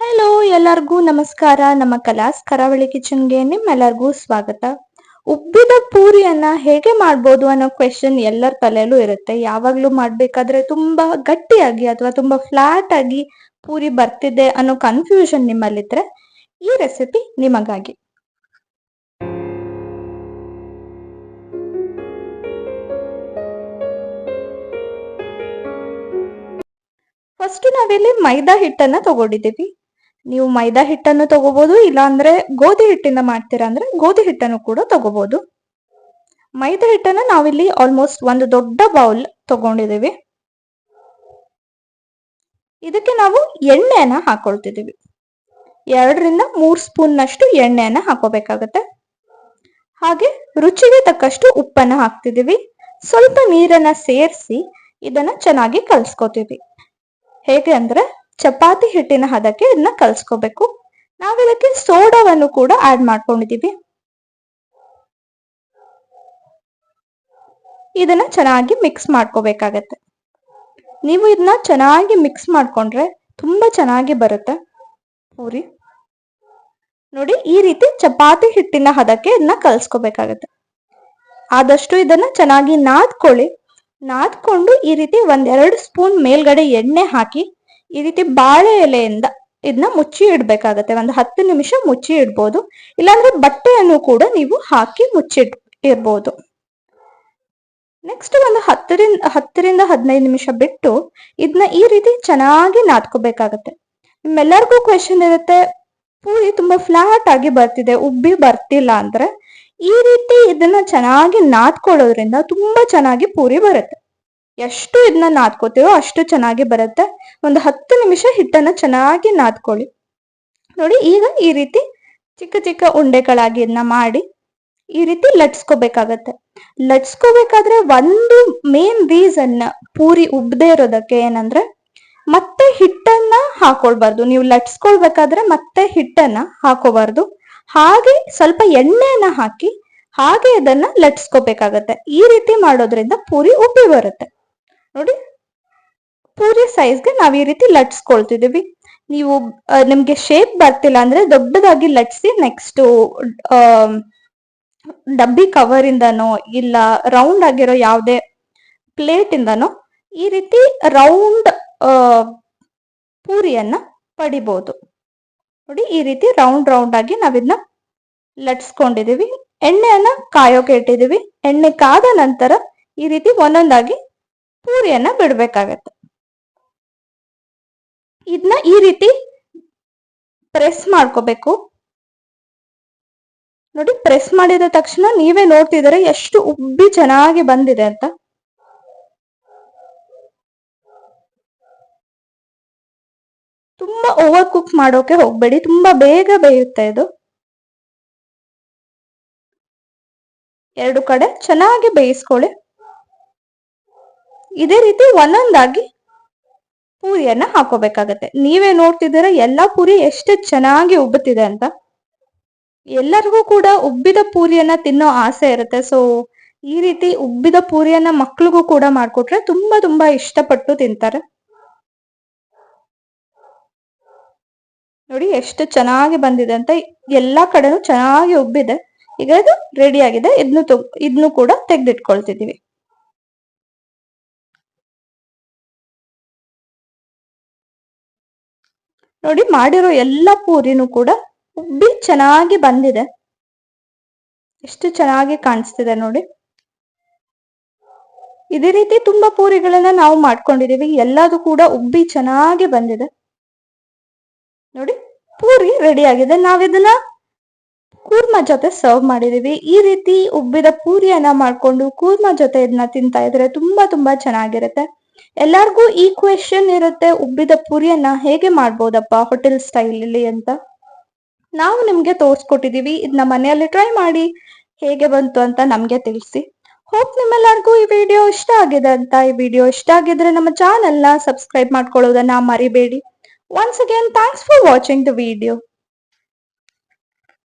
Hello ಎಲ್ಲರಿಗೂ ನಮಸ್ಕಾರ. ನಮ್ಮ ಕಲಾಸ್ ಕರಾವಳಿ ಕಿಚನ್ಗೆ ನಿಮ್ಮೆಲ್ಲರಿಗೂ ಸ್ವಾಗತ. ಉಬ್ಬಿದ ಪೂರಿಯನ್ನ ಹೇಗೆ ಮಾಡ್ಬೋದು ಅನ್ನೋ ಕ್ವೆಶನ್ ಎಲ್ಲರ ತಲೆಯಲ್ಲೂ ಇರುತ್ತೆ. ಯಾವಾಗ್ಲೂ ಮಾಡ್ಬೇಕಾದ್ರೆ ತುಂಬಾ ಗಟ್ಟಿಯಾಗಿ ಅಥವಾ ತುಂಬಾ ಫ್ಲಾಟ್ ಆಗಿ ಪೂರಿ ಬರ್ತಿದೆ ಅನ್ನೋ ಕನ್ಫ್ಯೂಷನ್ ನಿಮ್ಮಲ್ಲಿದ್ರೆ ಈ ರೆಸಿಪಿ ನಿಮಗಾಗಿ. ಫಸ್ಟ್ ನಾವಿಲ್ಲಿ ಮೈದಾ ಹಿಟ್ಟನ್ನ ತಗೊಂಡಿದ್ದೀವಿ. ನೀವು ಮೈದಾ ಹಿಟ್ಟನ್ನು ತಗೋಬಹುದು ಇಲ್ಲ ಅಂದ್ರೆ ಗೋಧಿ ಹಿಟ್ಟಿಂದ ಮಾಡ್ತೀರಾ ಅಂದ್ರೆ ಗೋಧಿ ಹಿಟ್ಟನ್ನು ಕೂಡ ತಗೋಬಹುದು ಮೈದಾ ಹಿಟ್ಟನ್ನು ನಾವಿಲ್ಲಿ ಆಲ್ಮೋಸ್ಟ್ ಒಂದು ದೊಡ್ಡ ಬೌಲ್ ತಗೊಂಡಿದ್ದೀವಿ. ಇದಕ್ಕೆ ನಾವು ಎಣ್ಣೆನ ಹಾಕೊಳ್ತಿದ್ದೀವಿ. ಎರಡರಿಂದ ಮೂರ್ ಸ್ಪೂನ್ ನಷ್ಟು ಎಣ್ಣೆಯನ್ನ ಹಾಕೋಬೇಕಾಗತ್ತೆ. ಹಾಗೆ ರುಚಿಗೆ ತಕ್ಕಷ್ಟು ಉಪ್ಪನ್ನ ಹಾಕ್ತಿದೀವಿ ಸ್ವಲ್ಪ ನೀರನ್ನ ಸೇರಿಸಿ ಇದನ್ನ ಚೆನ್ನಾಗಿ ಕಲ್ಸ್ಕೊತೀವಿ. ಹೇಗೆ ಅಂದ್ರೆ ಚಪಾತಿ ಹಿಟ್ಟಿನ ಹದಕ್ಕೆ ಇದನ್ನ ಕಲ್ಸ್ಕೋಬೇಕು. ನಾವಿದಕ್ಕೆ ಸೋಡಾವನ್ನು ಕೂಡ ಆಡ್ ಮಾಡ್ಕೊಂಡಿದೀವಿ ಇದನ್ನ ಚೆನ್ನಾಗಿ ಮಿಕ್ಸ್ ಮಾಡ್ಕೋಬೇಕಾಗತ್ತೆ. ನೀವು ಇದನ್ನ ಚೆನ್ನಾಗಿ ಮಿಕ್ಸ್ ಮಾಡ್ಕೊಂಡ್ರೆ ತುಂಬಾ ಚೆನ್ನಾಗಿ ಬರುತ್ತೆ. ಪೂರಿ. ನೋಡಿ, ಈ ರೀತಿ ಚಪಾತಿ ಹಿಟ್ಟಿನ ಹದಕ್ಕೆ ಇದನ್ನ ಕಲ್ಸ್ಕೋಬೇಕಾಗತ್ತೆ. ಆದಷ್ಟು ಇದನ್ನ ಚೆನ್ನಾಗಿ ನಾದ್ಕೊಳ್ಳಿ. ನಾದ್ಕೊಂಡು ಈ ರೀತಿ ಒಂದೆರಡು ಸ್ಪೂನ್ ಮೇಲ್ಗಡೆ ಎಣ್ಣೆ ಹಾಕಿ ಈ ರೀತಿ ಬಾಳೆ ಎಲೆಯಿಂದ ಇದನ್ನ ಮುಚ್ಚಿ ಇಡ್ಬೇಕಾಗತ್ತೆ. ಒಂದು ಹತ್ತು ನಿಮಿಷ ಮುಚ್ಚಿ ಇಡ್ಬೋದು. ಇಲ್ಲಾಂದ್ರೆ ಬಟ್ಟೆಯನ್ನು ಕೂಡ ನೀವು ಹಾಕಿ ಮುಚ್ಚಿಡ್ ಇರ್ಬೋದು ನೆಕ್ಸ್ಟ್ ಒಂದು ಹತ್ತರಿಂದ ಹತ್ತರಿಂದ ಹದಿನೈದು ನಿಮಿಷ ಬಿಟ್ಟು ಇದನ್ನ ಈ ರೀತಿ ಚೆನ್ನಾಗಿ ನಾದ್ಕೋಬೇಕಾಗತ್ತೆ. ನಿಮ್ಮೆಲ್ಲರಿಗೂ ಕ್ವೆಶನ್ ಇರುತ್ತೆ, ಪೂರಿ ತುಂಬಾ ಫ್ಲಾಟ್ ಆಗಿ ಬರ್ತಿದೆ, ಉಬ್ಬಿ ಬರ್ತಿಲ್ಲ ಅಂದ್ರೆ ಈ ರೀತಿ ಇದನ್ನ ಚೆನ್ನಾಗಿ ನಾದ್ಕೊಳ್ಳೋದ್ರಿಂದ ತುಂಬಾ ಚೆನ್ನಾಗಿ ಪೂರಿ ಬರುತ್ತೆ. ಎಷ್ಟು ಇದನ್ನ ನಾದ್ಕೋತೀವೋ ಅಷ್ಟು ಚೆನ್ನಾಗಿ ಬರುತ್ತೆ. ಒಂದು ಹತ್ತು ನಿಮಿಷ ಹಿಟ್ಟನ್ನ ಚೆನ್ನಾಗಿ ನಾದ್ಕೊಳ್ಳಿ. ನೋಡಿ, ಈಗ ಈ ರೀತಿ ಚಿಕ್ಕ ಚಿಕ್ಕ ಉಂಡೆಗಳಾಗಿ ಇದನ್ನ ಮಾಡಿ ಈ ರೀತಿ ಲಟ್ಸ್ಕೋಬೇಕಾಗತ್ತೆ. ಲಟ್ಸ್ಕೋಬೇಕಾದ್ರೆ ಒಂದು ಮೇನ್ ರೀಸನ್ ಪೂರಿ ಉಬ್ದೇ ಇರೋದಕ್ಕೆ ಏನಂದ್ರೆ ಮತ್ತೆ ಹಿಟ್ಟನ್ನ ಹಾಕೊಳ್ಬಾರ್ದು. ನೀವು ಲಟ್ಸ್ಕೊಳ್ಬೇಕಾದ್ರೆ ಮತ್ತೆ ಹಿಟ್ಟನ್ನ ಹಾಕೋಬಾರ್ದು. ಹಾಗೆ ಸ್ವಲ್ಪ ಎಣ್ಣೆಯನ್ನ ಹಾಕಿ ಹಾಗೆ ಇದನ್ನ ಲಟ್ಸ್ಕೋಬೇಕಾಗತ್ತೆ. ಈ ರೀತಿ ಮಾಡೋದ್ರಿಂದ ಪೂರಿ ಉಬ್ಬಿ ಬರುತ್ತೆ. ನೋಡಿ ಪೂರಿ ಸೈಜ್ಗೆ ನಾವು ಈ ರೀತಿ ಲಟ್ಸ್ಕೊಳ್ತಿದ್ದೀವಿ ನೀವು ನಿಮಗೆ ಶೇಪ್ ಬರ್ತಿಲ್ಲ ಅಂದ್ರೆ ದೊಡ್ಡದಾಗಿ ಲಟ್ಸಿ ನೆಕ್ಸ್ಟ್ ಡಬ್ಬಿ ಕವರ್ ಇಂದನೋ ಇಲ್ಲ ರೌಂಡ್ ಆಗಿರೋ ಯಾವುದೇ ಪ್ಲೇಟ್ ಇಂದನೋ ಈ ರೀತಿ ರೌಂಡ್ ಪೂರಿಯನ್ನ ಪಡಿಬಹುದು ನೋಡಿ ಈ ರೀತಿ ರೌಂಡ್ ರೌಂಡ್ ಆಗಿ ನಾವಿದ್ನ ಲಟ್ಸ್ಕೊಂಡಿದೀವಿ. ಎಣ್ಣೆಯನ್ನ ಕಾಯೋಕೆ ಇಟ್ಟಿದೀವಿ. ಎಣ್ಣೆ ಕಾದ ನಂತರ ಈ ರೀತಿ ಒಂದೊಂದಾಗಿ ಪೂರಿಯನ್ನ ಬಿಡ್ಬೇಕಾಗತ್ತೆ. ಇದನ್ನ ಈ ರೀತಿ ಪ್ರೆಸ್ ಮಾಡ್ಕೋಬೇಕು. ನೋಡಿ ಪ್ರೆಸ್ ಮಾಡಿದ ತಕ್ಷಣ ನೀವೇ ನೋಡ್ತಿದ್ರೆ ಎಷ್ಟು ಉಬ್ಬಿ ಚೆನ್ನಾಗಿ ಬಂದಿದೆ ಅಂತ. ತುಂಬಾ ಓವರ್ ಕುಕ್ ಮಾಡೋಕೆ ಹೋಗ್ಬೇಡಿ, ತುಂಬಾ ಬೇಗ ಬೇಯುತ್ತೆ ಇದು. ಎರಡು ಕಡೆ ಚೆನ್ನಾಗಿ ಬೇಯಿಸ್ಕೊಳ್ಳಿ. ಇದೇ ರೀತಿ ಒಂದೊಂದಾಗಿ ಪೂರಿಯನ್ನ ಹಾಕೋಬೇಕಾಗತ್ತೆ. ನೀವೇ ನೋಡ್ತಿದ್ದೀರ, ಎಲ್ಲಾ ಪೂರಿ ಎಷ್ಟು ಚೆನ್ನಾಗಿ ಉಬ್ಬುತ್ತಿದೆ ಅಂತ. ಎಲ್ಲರಿಗೂ ಕೂಡ ಉಬ್ಬಿದ ಪೂರಿಯನ್ನ ತಿನ್ನೋ ಆಸೆ ಇರುತ್ತೆ. ಸೊ ಈ ರೀತಿ ಉಬ್ಬಿದ ಪೂರಿಯನ್ನ ಮಕ್ಳಿಗೂ ಕೂಡ ಮಾಡ್ಕೊಟ್ರೆ ತುಂಬಾ ತುಂಬಾ ಇಷ್ಟಪಟ್ಟು ತಿಂತಾರೆ. ನೋಡಿ, ಎಷ್ಟು ಚೆನ್ನಾಗಿ ಬಂದಿದೆ ಅಂತ. ಎಲ್ಲಾ ಕಡೆನೂ ಚೆನ್ನಾಗಿ ಉಬ್ಬಿದೆ. ಈಗ ಇದು ರೆಡಿ ಆಗಿದೆ. ಇದನ್ನು ಇದನ್ನು ಕೂಡ ತೆಗೆದಿಟ್ಕೊಳ್ತಿದೀವಿ ನೋಡಿ ಮಾಡಿರೋ ಎಲ್ಲ ಪೂರಿನೂ ಕೂಡ ಉಬ್ಬಿ ಚೆನ್ನಾಗಿ ಬಂದಿದೆ. ಎಷ್ಟು ಚೆನ್ನಾಗಿ ಕಾಣಿಸ್ತಿದೆ ನೋಡಿ. ಇದೇ ರೀತಿ ತುಂಬಾ ಪೂರಿಗಳನ್ನ ನಾವು ಮಾಡ್ಕೊಂಡಿದೀವಿ ಎಲ್ಲದೂ ಕೂಡ ಉಬ್ಬಿ ಚೆನ್ನಾಗಿ ಬಂದಿದೆ. ನೋಡಿ ಪೂರಿ ರೆಡಿ ಆಗಿದೆ. ನಾವಿದನ್ನ ಕೂರ್ಮ ಜೊತೆ ಸರ್ವ್ ಮಾಡಿದೀವಿ ಈ ರೀತಿ ಉಬ್ಬಿದ ಪೂರಿಯನ್ನ ಮಾಡ್ಕೊಂಡು ಕೂರ್ಮ ಜೊತೆ ಇದನ್ನ ತಿಂತಾ ಇದ್ರೆ ತುಂಬಾ ತುಂಬಾ ಚೆನ್ನಾಗಿರುತ್ತೆ. ಎಲ್ಲಾರ್ಗೂ ಈ ಕ್ವೆಶನ್ ಇರುತ್ತೆ. ಉಬ್ಬಿದ ಪುರಿಯನ್ನ ಹೇಗೆ ಮಾಡ್ಬೋದಪ್ಪ ಹೋಟೆಲ್ ಸ್ಟೈಲ್ ಅಲ್ಲಿ ಅಂತ? ನಾವು ನಿಮ್ಗೆ ತೋರ್ಸ್ಕೊಟ್ಟಿದೀವಿ. ಇದನ್ನ ಮನೆಯಲ್ಲಿ ಟ್ರೈ ಮಾಡಿ ಹೇಗೆ ಬಂತು ಅಂತ ನಮ್ಗೆ ತಿಳಿಸಿ. ಹೋಪ್ ನಿಮ್ಮೆಲ್ಲರಿಗೂ ಈ ವಿಡಿಯೋ ಇಷ್ಟ ಆಗಿದೆ ಅಂತ. ಈ ವಿಡಿಯೋ ಇಷ್ಟ ಆಗಿದ್ರೆ ನಮ್ಮ ಚಾನೆಲ್ನ ಸಬ್ಸ್ಕ್ರೈಬ್ ಮಾಡ್ಕೊಳ್ಳೋದನ್ನ ಮರಿಬೇಡಿ. Once again thanks for watching the video